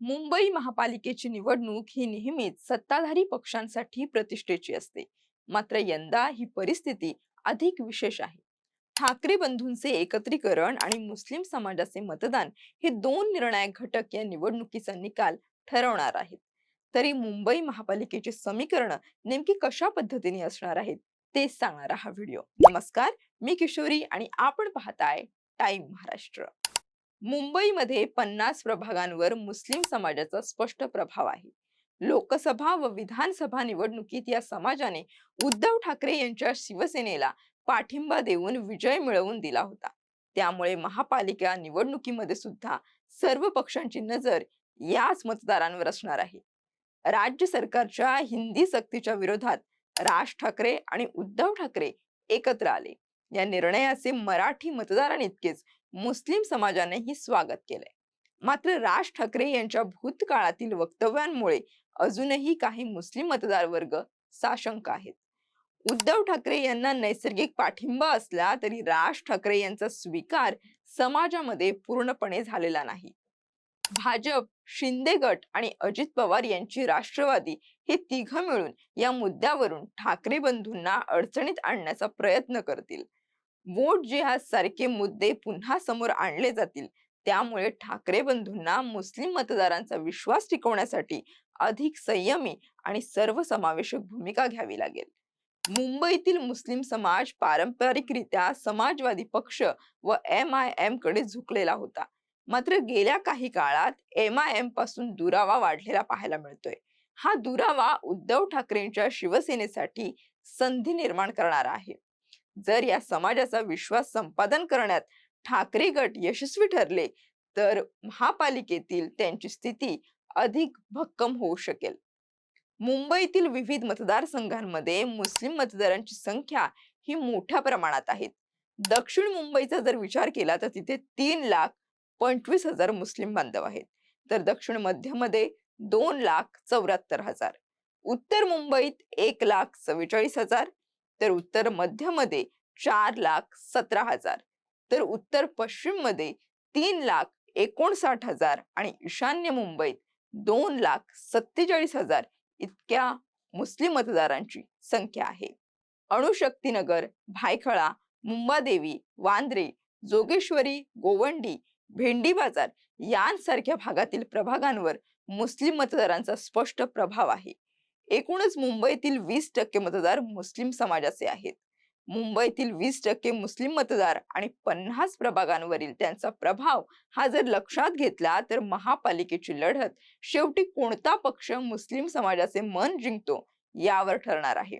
मुंबई महापालिकेची निवडणूक ही नेहमीच सत्ताधारी पक्षांसाठी प्रतिष्ठेची असते. मात्र यंदा ही परिस्थिती अधिक विशेष आहे. ठाकरे बंधूंचे एकत्रीकरण आणि मुस्लिम समाजाचे मतदान हे दोन निर्णायक घटक या निवडणुकीचा निकाल ठरवणार आहेत. तरी मुंबई महापालिकेची समीकरण नेमकी कशा पद्धतीने असणार आहेत तेच सांगणारा हा व्हिडिओ. नमस्कार मी किशोरी आणि आपण पाहताय टाइम महाराष्ट्र. मुंबईमध्ये पन्नास प्रभागांवर मुस्लिम समाजाचा स्पष्ट प्रभाव आहे. लोकसभा व विधानसभा निवडणुकीत या समाजाने उद्धव ठाकरे यांच्या शिवसेनेला पाठिंबा देऊन विजय मिळवून दिला होता. त्यामुळे महापालिका निवडणुकीमध्ये सुद्धा सर्व पक्षांची नजर याच मतदारांवर असणार आहे. राज्य सरकारच्या हिंदी सक्तीच्या विरोधात राज ठाकरे आणि उद्धव ठाकरे एकत्र आले. या निर्णयाचे मराठी मतदारांइतकेच मुस्लिम समाजानेही स्वागत केले मात्र राज ठाकरे यांच्या भूतकाळातील वक्तव्यांमुळे अजूनही काही मुस्लिम मतदार वर्ग साशंक आहेत. उद्धव ठाकरे यांना नैसर्गिक पाठिंबा असला तरी राज ठाकरे यांचा स्वीकार समाजामध्ये पूर्णपणे झालेला नाही. भाजप शिंदे गट आणि अजित पवार यांची राष्ट्रवादी हे तिघ मिळून या मुद्द्यावरून ठाकरे बंधूंना अडचणीत आणण्याचा प्रयत्न करतील. वोट जिहाद सारखे मुद्दे पुन्हा समोर आणले जातील त्यामुळे ठाकरे बंधूंना मुस्लिम मतदारांचा विश्वास टिकवण्यासाठी अधिक संयमी आणि सर्वसमावेशक भूमिका घ्यावी लागेल. मुंबईतील मुस्लिम समाज पारंपरिकरित्या समाजवादी पक्ष व एम आय एमकडे झुकलेला होता. मात्र गेल्या काही काळात एम आय एमपासून दुरावा वाढलेला पाहायला मिळतोय. हा दुरावा उद्धव ठाकरेंच्या शिवसेनेसाठी संधी निर्माण करणारा आहे. जर या समाजाचा विश्वास संपादन करण्यात ठाकरे गट यशस्वी ठरले तर महापालिकेतील त्यांची स्थिती अधिक भक्कम होऊ शकेल. मुंबईतील विविध मतदारसंघांमध्ये मुस्लिम मतदारांची संख्या ही मोठ्या प्रमाणात आहे. दक्षिण मुंबईचा जर विचार केला तर तिथे तीन लाख पंचवीस हजार मुस्लिम बांधव आहेत. तर दक्षिण मध्यमध्ये दोन लाख चौऱ्याहत्तर हजार. उत्तर मुंबईत एक लाख चव्वेचाळीस हजार. तर उत्तर मध्यमध्ये चार लाख सतरा हजार. तर उत्तर पश्चिममध्ये तीन लाख एकोणसाठ हजार आणि ईशान्य मुंबईत दोन लाख सत्तेचाळीस हजार इतक्या मुस्लिम मतदारांची संख्या आहे. अणुशक्तीनगर भायखळा मुंबादेवी वांद्रे जोगेश्वरी गोवंडी भेंडी बाजार यांसारख्या भागातील प्रभागांवर मुस्लिम मतदारांचा स्पष्ट प्रभाव आहे. एकूणच मुंबईतील वीस टक्के मतदार मुस्लिम समाजाचे आहेत. मुंबईतील वीस टक्के मुस्लिम मतदार आणि पन्नास प्रभागांवरील त्यांचा प्रभाव हा जर लक्षात घेतला तर महापालिकेची लढत शेवटी कोणता पक्ष मुस्लिम समाजाचे मन जिंकतो यावर ठरणार आहे.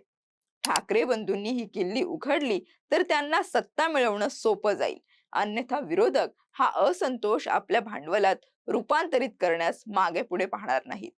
ठाकरे बंधूंनी ही किल्ली उघडली तर त्यांना सत्ता मिळवणं सोपं जाईल. अन्यथा विरोधक हा असंतोष आपल्या भांडवलात रूपांतरित करण्यास मागे पुढे पाहणार नाहीत.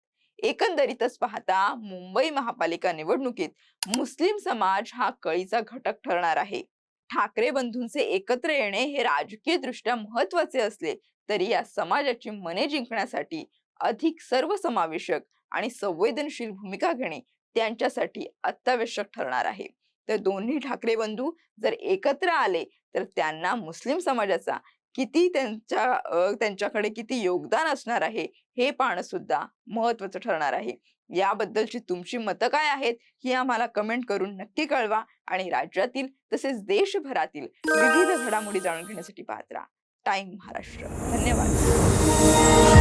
एकंदरीतच पाहता मुंबई महापालिका निवडणुकीत मुस्लिम समाज हा कळीचा घटक ठरणार आहे. ठाकरे बंधूंचे एकत्र येणे हे राजकीय दृष्ट्या महत्त्वाचे असले तरी या समाजाची मने जिंकण्यासाठी अधिक सर्वसमावेशक आणि संवेदनशील भूमिका घेणे त्यांच्यासाठी अत्यावश्यक ठरणार आहे. तर दोन्ही ठाकरे बंधू जर एकत्र आले तर त्यांना मुस्लिम समाजाचा किती त्यांच्या त्यांच्याकडे किती योगदान असणार आहे हे पाहणं सुद्धा महत्वाचं ठरणार आहे. याबद्दलची तुमची मतं काय आहेत ही आम्हाला कमेंट करून नक्की कळवा आणि राज्यातील तसेच देशभरातील विविध घडामोडी जाणून घेण्यासाठी पाहत राहा. टाइम महाराष्ट्र. धन्यवाद.